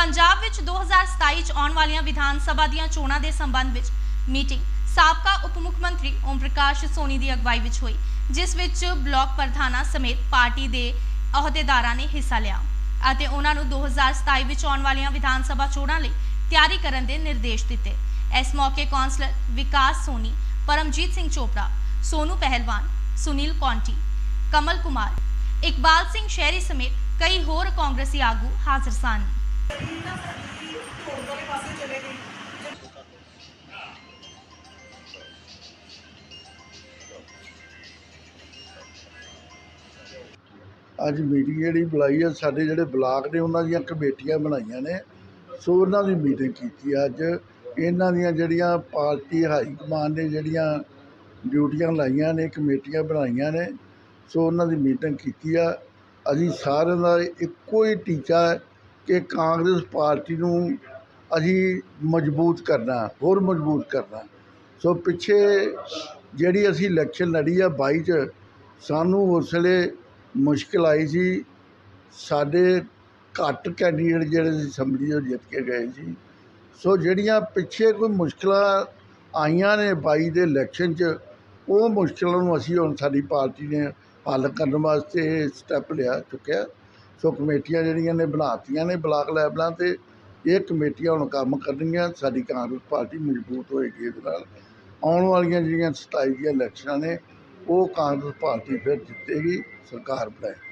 ਪੰਜਾਬ ਵਿੱਚ 2027 ਚ ਆਉਣ ਵਾਲੀਆਂ ਵਿਧਾਨ ਸਭਾ ਦੀਆਂ ਚੋਣਾਂ ਦੇ ਸੰਬੰਧ ਵਿੱਚ ਮੀਟਿੰਗ। ਸਾਬਕਾ ਉਪ ਮੁੱਖ ਮੰਤਰੀ ਓਮ ਪ੍ਰਕਾਸ਼ ਸੋਨੀ ਦੀ ਅਗਵਾਈ ਵਿੱਚ ਹੋਈ, ਜਿਸ ਵਿੱਚ ਬਲਾਕ ਪ੍ਰਧਾਨਾਂ ਸਮੇਤ ਪਾਰਟੀ ਦੇ ਅਹੁਦੇਦਾਰਾਂ ਨੇ ਹਿੱਸਾ ਲਿਆ ਅਤੇ ਉਹਨਾਂ ਨੂੰ 2027 ਵਿੱਚ ਆਉਣ ਵਾਲੀਆਂ ਵਿਧਾਨ ਸਭਾ ਚੋਣਾਂ ਲਈ ਤਿਆਰੀ ਕਰਨ ਦੇ ਨਿਰਦੇਸ਼ ਦਿੱਤੇ। ਇਸ ਮੌਕੇ ਕੌਂਸਲਰ ਵਿਕਾਸ ਸੋਨੀ, ਪਰਮਜੀਤ ਸਿੰਘ ਚੋਪੜਾ, ਸੋਨੂ ਪਹਿਲਵਾਨ, ਸੁਨੀਲ ਕੌਂਟੀ, ਕਮਲ ਕੁਮਾਰ, ਇਕਬਾਲ ਸਿੰਘ ਸ਼ਹਿਰੀ ਸਮੇਤ ਕਈ ਹੋਰ ਕਾਂਗਰਸੀ ਆਗੂ ਹਾਜ਼ਰ ਸਨ। ਅੱਜ ਮੀਟਿੰਗ ਜਿਹੜੀ ਬੁਲਾਈ ਹੈ ਸਾਡੇ ਜਿਹੜੇ ਬਲਾਕ ਨੇ, ਉਹਨਾਂ ਦੀਆਂ ਕਮੇਟੀਆਂ ਬਣਾਈਆਂ ਨੇ। ਸੋ ਉਹਨਾਂ ਦੀ ਮੀਟਿੰਗ ਕੀਤੀ ਹੈ ਅੱਜ। ਇਹਨਾਂ ਦੀਆਂ ਜਿਹੜੀਆਂ ਪਾਰਟੀ ਹਾਈ ਕਮਾਂਡ ਨੇ, ਜਿਹੜੀਆਂ ਡਿਊਟੀਆਂ ਲਾਈਆਂ ਨੇ, ਕਮੇਟੀਆਂ ਬਣਾਈਆਂ ਨੇ, ਸੋ ਉਹਨਾਂ ਦੀ ਮੀਟਿੰਗ ਕੀਤੀ ਆ। ਅਸੀਂ ਸਾਰਿਆਂ ਦਾ ਇੱਕੋ ਹੀ ਟੀਚਾ ਹੈ ਕਿ ਕਾਂਗਰਸ ਪਾਰਟੀ ਨੂੰ ਅਸੀਂ ਮਜ਼ਬੂਤ ਕਰਨਾ, ਹੋਰ ਮਜ਼ਬੂਤ ਕਰਨਾ। ਸੋ ਪਿੱਛੇ ਜਿਹੜੀ ਅਸੀਂ ਇਲੈਕਸ਼ਨ ਲੜੀ ਆ 22 ਚ, ਸਾਨੂੰ ਉਸ ਵੇਲੇ ਮੁਸ਼ਕਿਲ ਆਈ ਸੀ। ਸਾਡੇ ਘੱਟ ਕੈਂਡੀਡੇਟ ਜਿਹੜੇ ਸੀ ਅਸੈਂਬਲੀ ਤੋਂ ਜਿੱਤ ਕੇ ਗਏ ਸੀ। ਸੋ ਜਿਹੜੀਆਂ ਪਿੱਛੇ ਕੋਈ ਮੁਸ਼ਕਿਲਾਂ ਆਈਆਂ ਨੇ 22 ਦੇ ਇਲੈਕਸ਼ਨ 'ਚ, ਉਹ ਮੁਸ਼ਕਿਲਾਂ ਨੂੰ ਅਸੀਂ ਹੁਣ ਸਾਡੀ ਪਾਰਟੀ ਨੇ ਹੱਲ ਕਰਨ ਵਾਸਤੇ ਸਟੈਪ ਲਿਆ, ਚੁੱਕਿਆ। ਸੋ ਕਮੇਟੀਆਂ ਜਿਹੜੀਆਂ ਨੇ ਬਣਾਤੀਆਂ ਨੇ ਬਲਾਕ ਲੈਵਲਾਂ ਤੇ, ਇਹ ਕਮੇਟੀਆਂ ਹੁਣ ਕੰਮ ਕਰਨਗੀਆਂ, ਸਾਡੀ ਕਾਂਗਰਸ ਪਾਰਟੀ ਮਜ਼ਬੂਤ ਹੋਏਗੀ ਇਹਦੇ ਨਾਲ। ਆਉਣ ਵਾਲੀਆਂ ਜਿਹੜੀਆਂ 27 ਦੀਆਂ ਇਲੈਕਸ਼ਨਾਂ ਨੇ, ਉਹ ਕਾਂਗਰਸ ਪਾਰਟੀ ਫਿਰ ਜਿੱਤੇਗੀ, ਸਰਕਾਰ ਬਣਾਏ